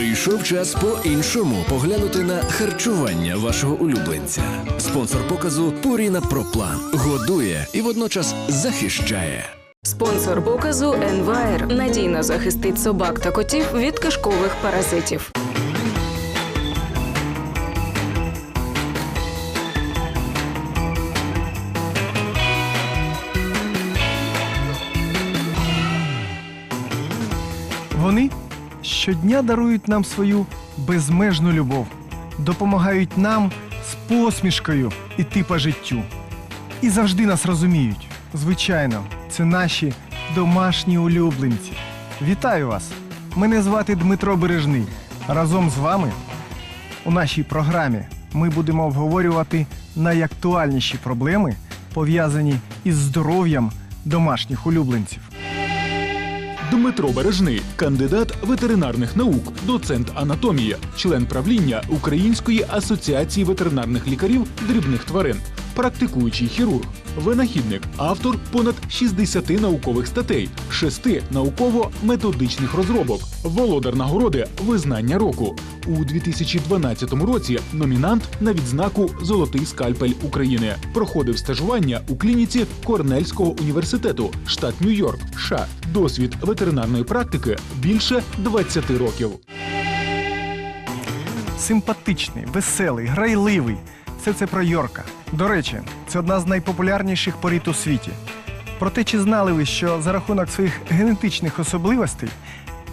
Прийшов час по-іншому поглянути на харчування вашого улюбленця. Спонсор показу Пуріна Проплан годує і водночас захищає. Спонсор показу Енвайр надійно захистить собак та котів від кишкових паразитів. Щодня дарують нам свою безмежну любов, допомагають нам з посмішкою іти по життю. І завжди нас розуміють. Звичайно, це наші домашні улюбленці. Вітаю вас! Мене звати Дмитро Бережний. Разом з вами у нашій програмі ми будемо обговорювати найактуальніші проблеми, пов'язані із здоров'ям домашніх улюбленців. Дмитро Бережний, кандидат ветеринарних наук, доцент анатомії, член правління Української асоціації ветеринарних лікарів дрібних тварин, Практикуючий хірург, винахідник, автор понад 60 наукових статей, 6 науково-методичних розробок, володар нагороди Визнання року. У 2012 році номінант на відзнаку Золотий скальпель України проходив стажування у клініці Корнельського університету, штат Нью-Йорк, США. Досвід ветеринарної практики більше 20 років. Симпатичний, веселий, грайливий. Все це про Йорка. До речі, це одна з найпопулярніших порід у світі. Проте чи знали ви, що за рахунок своїх генетичних особливостей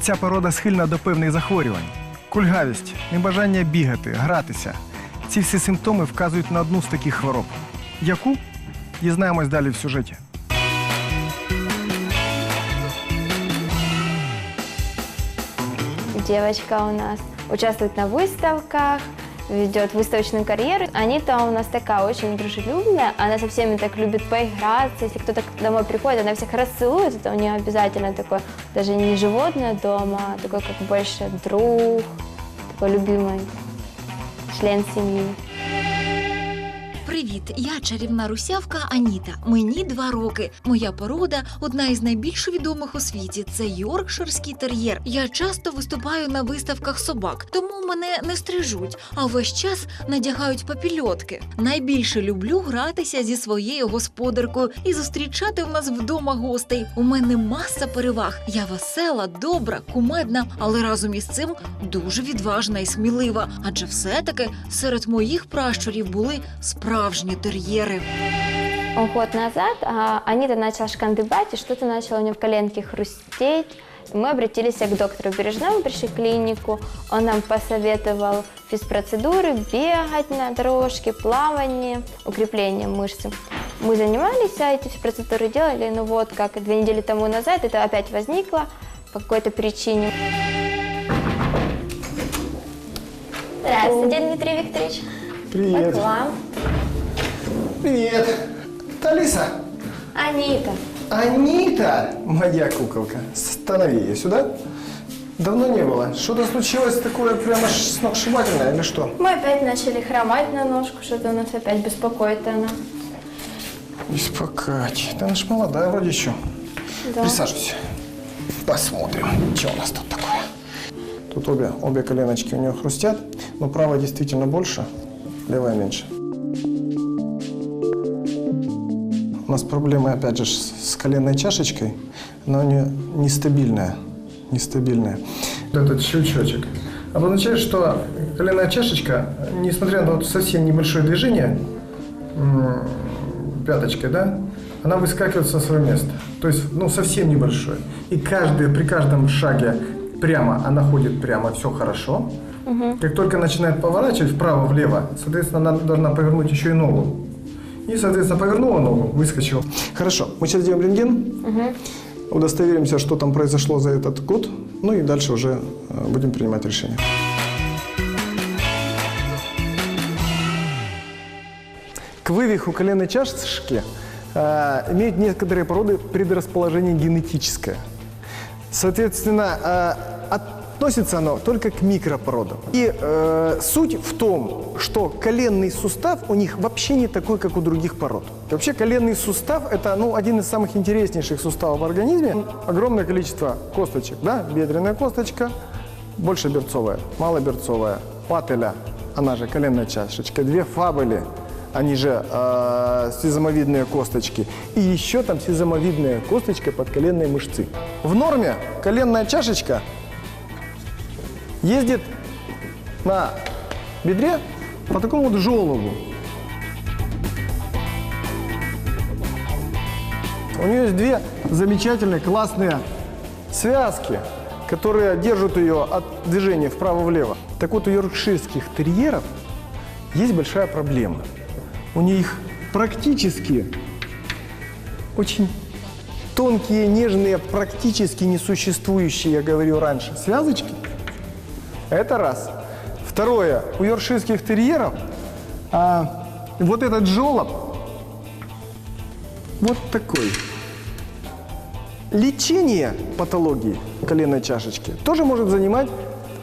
ця порода схильна до певних захворювань? Кульгавість, небажання бігати, гратися. Ці всі симптоми вказують на одну з таких хвороб. Яку? Дізнаємось далі в сюжеті. Девочка у нас участвует на выставках, ведет выставочную карьеру. Анита у нас такая очень дружелюбная, она со всеми так любит поиграться. Если кто-то домой приходит, она всех расцелует, это у нее обязательно такое, даже не животное дома, а такой как больше друг, такой любимый член семьи. Привіт, я чарівна русявка Аніта. Мені два роки. Моя порода одна із найбільш відомих у світі. Це Йоркширський тер'єр. Я часто виступаю на виставках собак, тому мене не стрижуть, а весь час надягають папільотки. Найбільше люблю гратися зі своєю господаркою і зустрічати в нас вдома гостей. У мене маса переваг. Я весела, добра, кумедна, але разом із цим дуже відважна і смілива. Адже все-таки серед моїх пращурів були справжні тер'єри. Год назад а, Анита начала шкандыбать, и что-то начало у нее в коленке хрустеть. Мы обратились к доктору Бережному, пришли в клинику. Он нам посоветовал физпроцедуры, бегать на дорожке, плавание, укрепление мышцы. Мы занимались, а эти все процедуры делали, ну вот, как две недели тому назад, это опять возникло по какой-то причине. Здравствуйте, Дмитрий Викторович. Привіт. Вот вам. Привіт. Та Алиса. Анита. Анита, моя куколка, станови ее сюда. Давно не было. Что-то случилось такое прямо сногсшибательное или что? Мы опять начали хромать на ножку, что-то у нас опять беспокоит она. Беспокать. Она ж молодая вроде еще. Да. Присаживайся. Посмотрим, что у нас тут такое. Тут обе, обе коленочки у нее хрустят, но правая действительно больше, левая меньше. У нас проблемы, опять же, с коленной чашечкой. Она у нее нестабильная. Нестабильная. Этот щелчочек обозначает, что коленная чашечка, несмотря на вот совсем небольшое движение, пяточкой, да, она выскакивает со своего места. То есть, ну, совсем небольшое. И каждый, при каждом шаге прямо, она ходит прямо, все хорошо. Как только начинает поворачивать вправо-влево, соответственно, она должна повернуть еще и ногу. И, соответственно, повернула ногу, выскочила. Хорошо, мы сейчас сделаем рентген, удостоверимся, что там произошло за этот год, ну и дальше уже э, будем принимать решение. К вывиху коленной чашечки э, имеют некоторые породы предрасположение генетическое. Соответственно, э, относится оно только к микропородам. И э, суть в том, что коленный сустав у них вообще не такой, как у других пород. И вообще коленный сустав – это ну, один из самых интереснейших суставов в организме. Огромное количество косточек, да? Бедренная косточка, больше берцовая, малоберцовая, пателя, она же коленная чашечка, две фабели, они же э, сизомовидные косточки, и еще там сизомовидная косточка подколенной мышцы. В норме коленная чашечка ездит на бедре по такому вот желобу. У нее есть две замечательные, классные связки, которые держат ее от движения вправо-влево. Так вот, у йоркширских терьеров есть большая проблема. У них практически очень тонкие, нежные, практически несуществующие, я говорил раньше, связочки. Это раз. Второе. У йоркширских терьеров а, вот этот желоб вот такой. Лечение патологии коленной чашечки тоже может занимать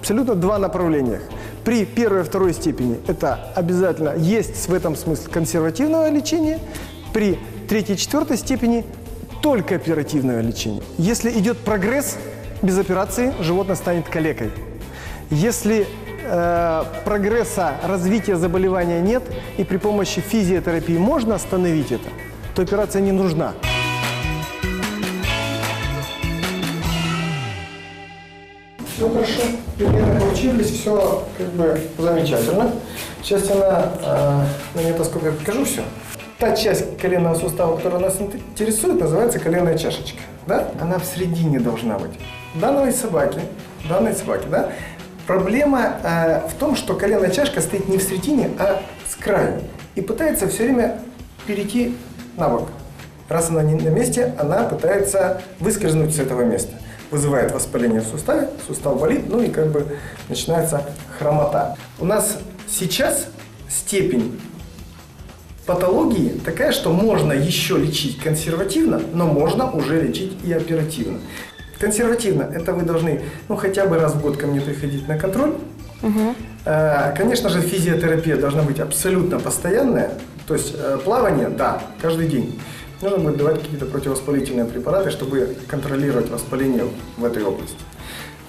абсолютно два направления. При первой и второй степени это обязательно есть в этом смысле консервативного лечения, при третьей и четвертой степени только оперативное лечение. Если идет прогресс, без операции животное станет калекой. Если э, прогресса развития заболевания нет и при помощи физиотерапии можно остановить это, то операция не нужна. Все хорошо, примерно получились, все как бы замечательно. Сейчас я на, э, на метаскопе покажу все. Та часть коленного сустава, которая нас интересует, называется коленная чашечка. Да? Она в середине должна быть. Данной собаки, данной собаки, да? Проблема э, в том, что коленная чашка стоит не в середине, а с краю. И пытается все время перейти на бок. Раз она не на месте, она пытается выскользнуть с этого места. Вызывает воспаление в суставе, сустав болит, ну и как бы начинается хромота. У нас сейчас степень патологии такая, что можно еще лечить консервативно, но можно уже лечить и оперативно. Консервативно – это вы должны ну, хотя бы раз в год ко мне приходить на контроль. Э, Конечно же, физиотерапия должна быть абсолютно постоянная. То есть э, плавание, да, каждый день. Нужно будет давать какие-то противовоспалительные препараты, чтобы контролировать воспаление в этой области.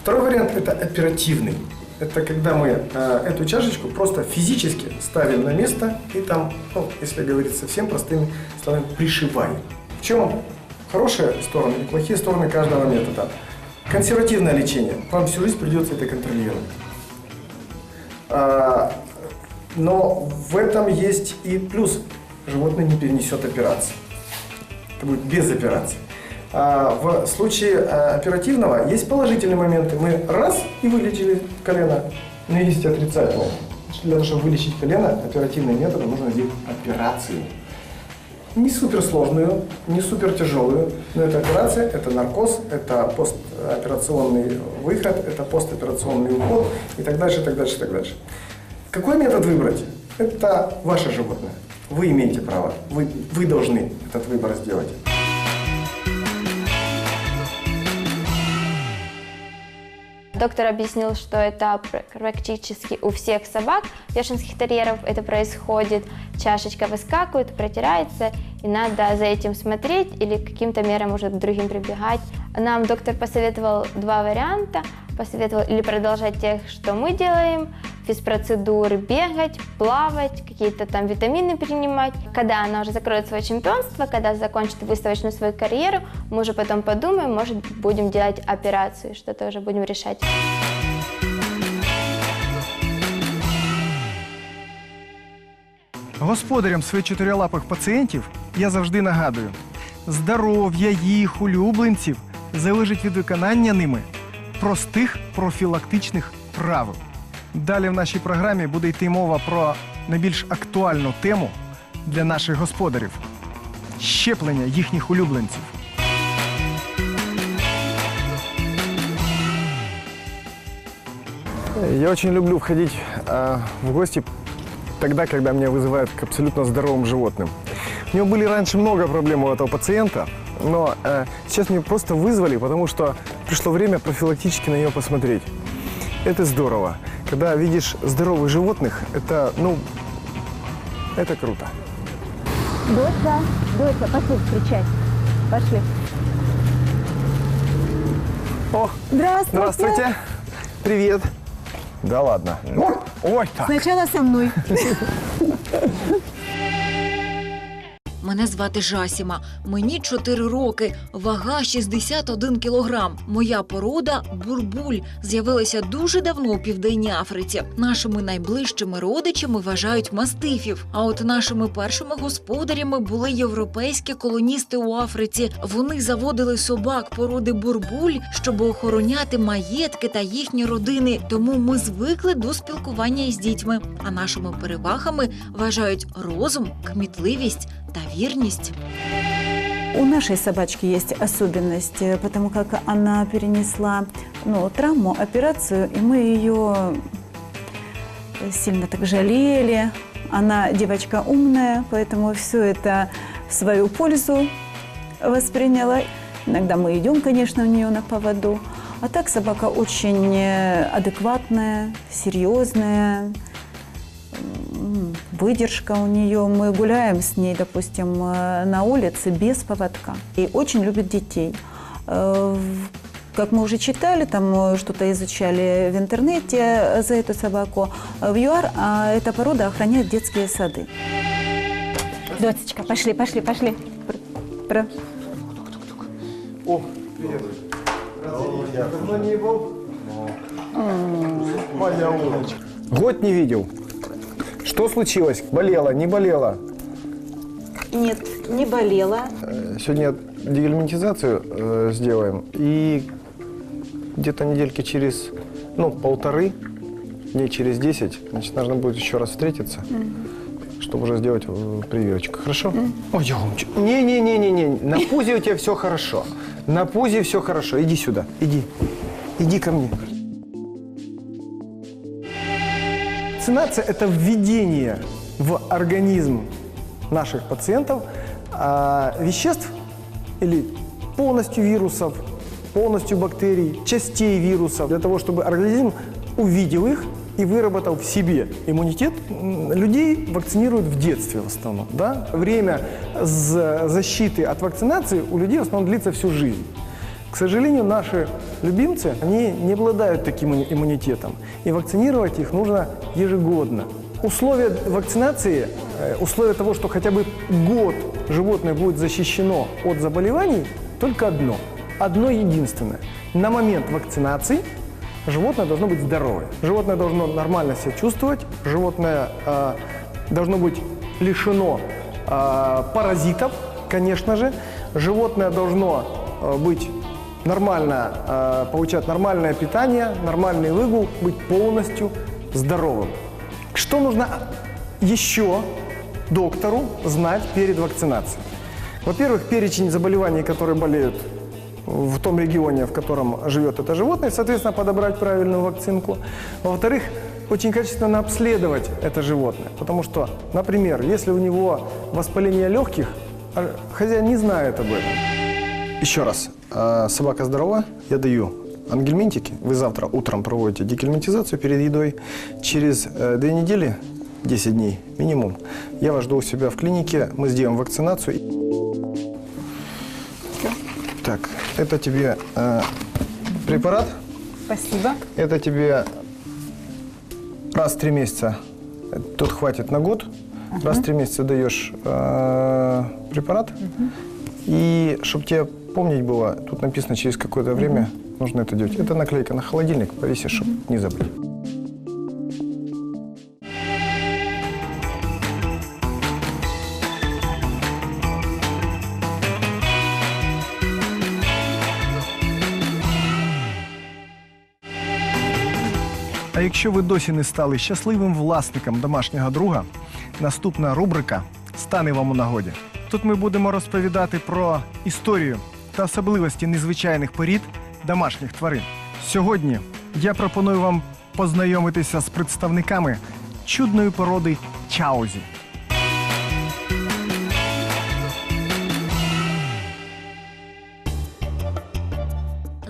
Второй вариант – это оперативный. Это когда мы э, эту чашечку просто физически ставим на место и там, ну, если говорить совсем простыми словами, пришиваем. В чем хорошие стороны и плохие стороны каждого метода? Консервативное лечение. Вам всю жизнь придется это контролировать. А, но в этом есть и плюс. Животное не перенесет операции. Это будет без операции. А в случае а, оперативного есть положительные моменты. Мы раз и вылечили колено, но есть отрицательные. Для того, чтобы вылечить колено, оперативным методом нужно сделать операцию. Не суперсложную, не супер тяжелую, но это операция, это наркоз, это постоперационный выход, это постоперационный уход и так дальше, и так дальше, и так дальше. Какой метод выбрать? Это ваше животное. Вы имеете право, вы, вы должны этот выбор сделать. Доктор объяснил, что это пр- практически у всех собак, першинских терьеров это происходит. Чашечка выскакивает, протирается, и надо за этим смотреть или каким-то мерам уже к другим прибегать. Нам доктор посоветовал два варианта. Посоветовал или продолжать тех, что мы делаем, физпроцедуры, бегать, плавать, какие-то там витамины принимать. Когда она уже закроет свое чемпионство, когда закончит выставочную свою карьеру, мы уже потом подумаем, может, будем делать операцию, что-то уже будем решать. Господарям своїх чотирилапих пацієнтів я завжди нагадую: здоров'я їх улюбленців залежить від виконання ними простих профілактичних правил. Далі в нашій програмі буде йти мова про найбільш актуальну тему для наших господарів щеплення їхніх улюбленців. Я очень люблю входить э, в гости тогда, когда меня вызывают к абсолютно здоровым животным. У него были раньше много проблем у этого пациента, но э, сейчас меня просто вызвали, потому что пришло время профилактически на нее посмотреть. Это здорово. Когда видишь здоровых животных, это, ну, это круто. Доча, доча, пошли встречать. Пошли. О, Здравствуйте. здравствуйте. Привет. Да ладно. Ой, так. Сначала со мной. Мене звати Жасіма. Мені 4 роки, вага 61 кілограм. Моя порода бурбуль з'явилася дуже давно у південній Африці. Нашими найближчими родичами вважають мастифів. А от нашими першими господарями були європейські колоністи у Африці. Вони заводили собак породи бурбуль, щоб охороняти маєтки та їхні родини. Тому ми звикли до спілкування із дітьми. А нашими перевагами вважають розум, кмітливість та вірність. У нашей собачки есть особенность, потому как она перенесла ну, травму, операцию, и мы ее сильно так жалели. Она девочка умная, поэтому все это в свою пользу восприняла. Иногда мы идем, конечно, у нее на поводу. А так собака очень э, адекватная, серьезная, выдержка у нее. Мы гуляем с ней, допустим, э, на улице без поводка. И очень любит детей. Э, Как мы уже читали, там э, что-то изучали в интернете за эту собаку, в ЮАР а, эта порода охраняет детские сады. Дочечка, пошли, пошли, пошли. Про- О, привет. Давно не был. Моя улочка. Год не видел. Что случилось? Болела, не болела? Нет, не болела. Э, Сегодня дегельминтизацию э, сделаем. И где-то недельки через, ну, полторы, дней через 10, значит, нужно будет еще раз встретиться, чтобы уже сделать э, прививочку. Хорошо? Ой, Егорыч, Не-не-не-не-не, на пузе у тебя все хорошо. На пузе все хорошо. Иди сюда, иди. Иди ко мне. Вакцинация – это введение в организм наших пациентов а, веществ или полностью вирусов, полностью бактерий, частей вирусов, для того, чтобы организм увидел их и выработал в себе иммунитет. Людей вакцинируют в детстве в основном. Да? Время з- защиты от вакцинации у людей в основном длится всю жизнь. К сожалению, наши любимцы, они не обладают таким имму- иммунитетом. И вакцинировать их нужно ежегодно. Условия вакцинации, э, условия того, что хотя бы год животное будет защищено от заболеваний, только одно. Одно единственное. На момент вакцинации животное должно быть здоровое. Животное должно нормально себя чувствовать. Животное э, должно быть лишено э, паразитов, конечно же. Животное должно э, быть нормально, э, получать нормальное питание, нормальный выгул, быть полностью здоровым. Что нужно еще доктору знать перед вакцинацией? Во-первых, перечень заболеваний, которые болеют в том регионе, в котором живет это животное, соответственно, подобрать правильную вакцинку. Во-вторых, очень качественно обследовать это животное, потому что, например, если у него воспаление легких, а хозяин не знает об этом. Еще раз, э, собака здорова, я даю ангельментики, вы завтра утром проводите декельментизацию перед едой, через э, две недели, 10 дней минимум, я вас жду у себя в клинике, мы сделаем вакцинацию. Так, это тебе э, препарат, Спасибо. это тебе раз в три месяца, тут хватит на год, раз в три месяца даешь э, препарат. И чтобы тебе помнить было, тут написано через какое-то время нужно это делать. Это наклейка на холодильник, повесишь, чтобы не забыть. А якщо ви досі не стали щасливим власником домашнього друга, наступна рубрика стане вам у нагоді. Тут ми будемо розповідати про історію та особливості незвичайних порід домашніх тварин. Сьогодні я пропоную вам познайомитися з представниками чудної породи чаузі.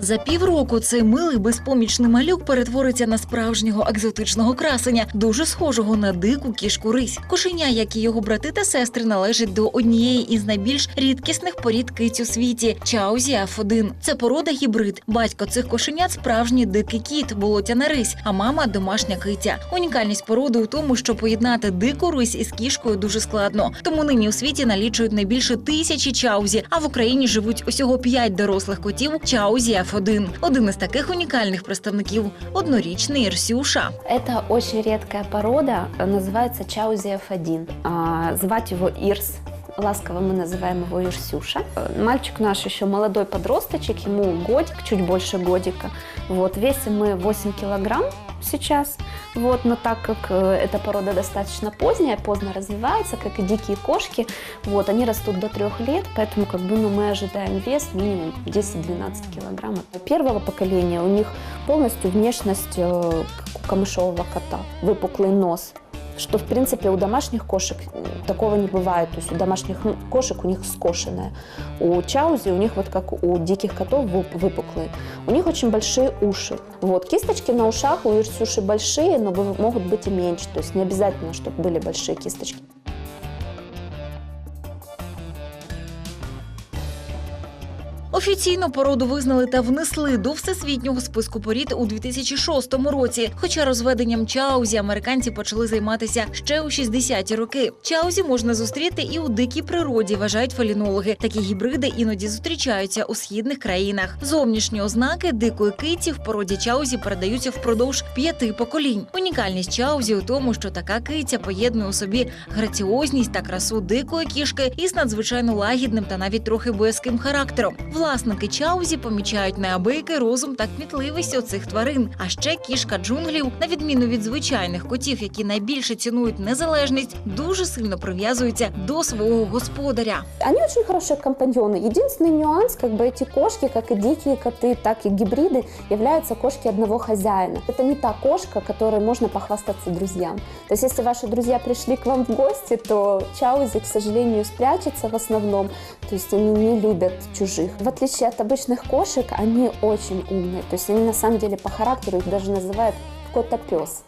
За півроку цей милий безпомічний малюк перетвориться на справжнього екзотичного красення, дуже схожого на дику кішку рись. Кошеня, як і його брати та сестри, належить до однієї із найбільш рідкісних порід киць у світі Чаузі F1. Це порода гібрид. Батько цих кошенят справжній дикий кіт, болотяна рись, а мама домашня киця. Унікальність породи у тому, що поєднати дику рись із кішкою дуже складно. Тому нині у світі налічують не більше тисячі чаузі, а в Україні живуть усього п'ять дорослих котів чаузі F1. Один із таких унікальних представників однорічний Ірсюша. Это очень редкая порода, э, называется Чаузи F1. А, звать его Ирс. Ласково мы называем его Ирсюша. Мальчик наш еще молодой подросточек, ему годик, чуть больше годика. Вот, весим мы 8 килограмм сейчас. Вот, но так как э, эта порода достаточно поздняя, поздно развивается, как и дикие кошки, вот, они растут до трех лет, поэтому как бы, ну, мы ожидаем вес минимум 10-12 килограмм. Первого поколения у них полностью внешность э, камышового кота, выпуклый нос, что в принципе у домашних кошек такого не бывает. То есть у домашних кошек у них скошенная. У чаузи у них вот как у диких котов вып- выпуклые. У них очень большие уши. Вот кисточки на ушах у Ирсюши большие, но могут быть и меньше. То есть не обязательно, чтобы были большие кисточки. Офіційно породу визнали та внесли до всесвітнього списку порід у 2006 році. Хоча розведенням чаузі американці почали займатися ще у 60-ті роки. Чаузі можна зустріти і у дикій природі, вважають фелінологи. Такі гібриди іноді зустрічаються у східних країнах. Зовнішні ознаки дикої киті в породі чаузі передаються впродовж п'яти поколінь. Унікальність чаузі у тому, що така киця поєднує у собі граціозність та красу дикої кішки із надзвичайно лагідним та навіть трохи боязким характером. Власники чаузі помічають неабиякий розум та кмітливість у цих тварин. А ще кішка джунглів, на відміну від звичайних котів, які найбільше цінують незалежність, дуже сильно прив'язуються до свого господаря. Они очень хорошие компаньоны. Единственный нюанс, как бы эти кошки, как и дикие коты, так и гибриды, являются кошки одного хозяина. Это не та кошка, которой можно похвастаться друзьям. То есть, если ваши друзья пришли к вам в гости, то чаузи, к сожалению, спрячется в основном. То есть, они не любят чужих. В Отличие от обычных кошек, они очень умные. То есть, они на самом деле по характеру их даже называют кота-пес.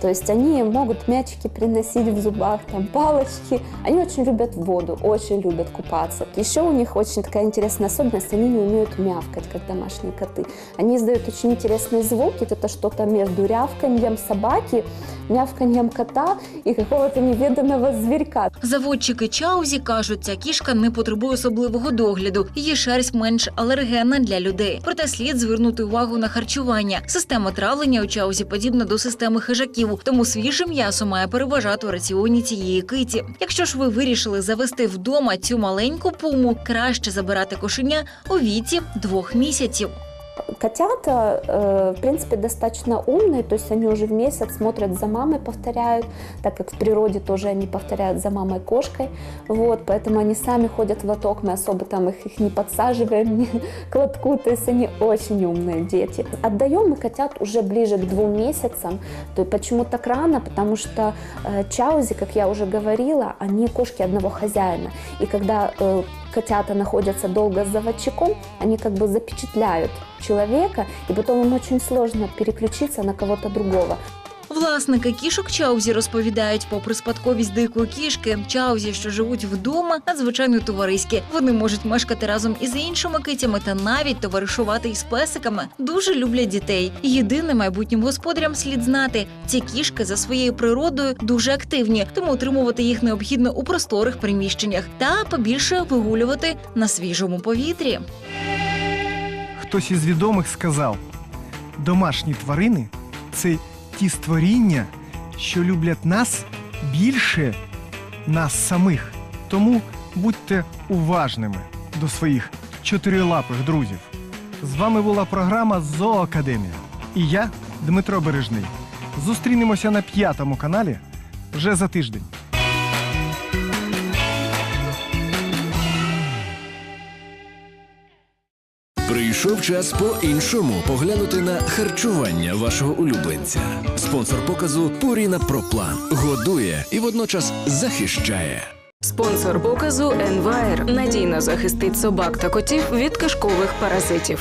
То есть они могут мячики приносить в зубах, там палочки. Они очень любят воду, очень любят купаться. Еще у них очень такая интересная особенность, они не умеют мявкать, как домашние коты. Они издают очень интересные звуки, это что-то между рявканьем собаки, мявканьем кота и какого-то неведанного зверька. Заводчики чаузі кажуть, ця кішка не потребує особливого догляду. Її шерсть менш алергенна для людей. Проте слід звернути увагу на харчування. Система травлення у чаузі подібна до системи хижаків, тому свіже м'ясо має переважати у раціоні цієї киті. Якщо ж ви вирішили завести вдома цю маленьку пуму, краще забирати кошеня у віці двох місяців. Котята, э, в принципе, достаточно умные, то есть они уже в месяц смотрят за мамой, повторяют, так как в природе тоже они повторяют за мамой кошкой, вот, поэтому они сами ходят в лоток, мы особо там их, их не подсаживаем ни к лотку, то есть они очень умные дети. Отдаем мы котят уже ближе к двум месяцам, то есть почему так рано, потому что э, чаузи, как я уже говорила, они кошки одного хозяина, и когда э, котята находятся долго с заводчиком, они как бы запечатляют человека, и потом им очень сложно переключиться на кого-то другого. Власники кішок Чаузі розповідають, попри спадковість дикої кішки, Чаузі, що живуть вдома, надзвичайно товариські. Вони можуть мешкати разом із іншими китями та навіть товаришувати із песиками. Дуже люблять дітей. Єдине майбутнім господарям слід знати, ці кішки за своєю природою дуже активні, тому утримувати їх необхідно у просторих приміщеннях та побільше вигулювати на свіжому повітрі. Хтось із відомих сказав: домашні тварини це ті створіння, що люблять нас більше нас самих. Тому будьте уважними до своїх чотирилапих друзів. З вами була програма Зоокадемія. І я, Дмитро Бережний. Зустрінемося на п'ятому каналі вже за тиждень. Прийшов час по-іншому поглянути на харчування вашого улюбленця. Спонсор показу Пуріна Проплан годує і водночас захищає. Спонсор показу Енвайр надійно захистить собак та котів від кишкових паразитів.